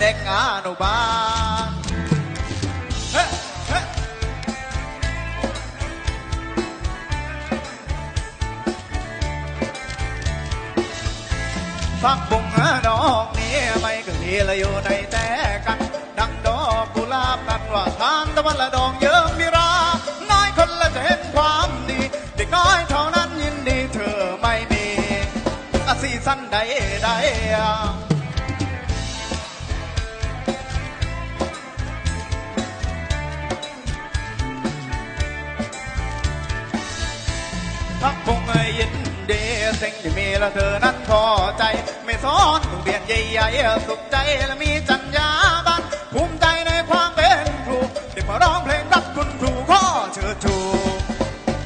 เด็กอนุบาลฟักบุงดอกนี้ไม่เคยละอยู่ในแต่กัน ดังดอกกุหลาบกันว่าทานตะวันละดองเยิ้มมีราน้อยคนละจะเห็นความดี เด็กน้อยเท่านั้นยินดีเธอไม่มีอาซีสั้นใดใด พักคงยินดีสิ่งที่มีและเธอนั้นพอใจ ไม่สอนโรงเรียนใหญ่ๆสุขใจและมีจัญญาบันภูมิใจในความเป็นครูเด็กมาร้องเพลงรักคุณครูข้อเชิดชู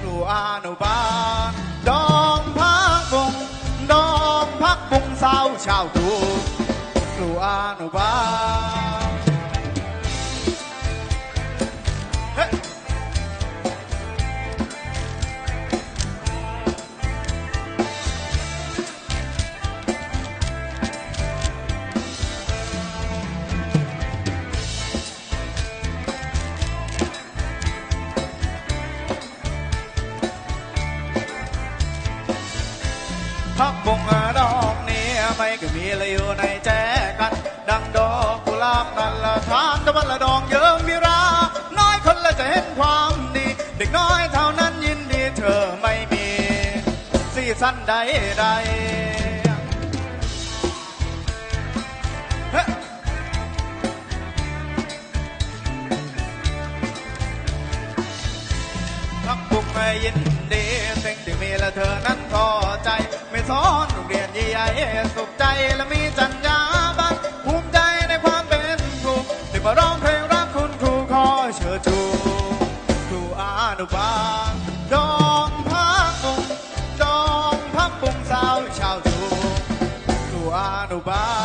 ครูอนุบาลดองพักบุงดองพักบุงสาวชาวทูครูอนุบาล พักบุงดอกนี้ไม่ก็มีเลยอยู่ในแจกัน ดังดอกกุหลาบนั่นละทานตะวันละดองเยิ้มวิรา น้อยคนละจะเห็นความดี เด็กน้อยเท่านั้นยินดีเธอไม่มีสีสั้นใดใดพักบุกไม่ยินดีสิ่งที่มีละเธอนั้น มาร้องเพลงรักคุณครูขอเชิดชูครูอานุบาลดองพักบุงดองพักบุงสาวชาวชูครูอานุบาล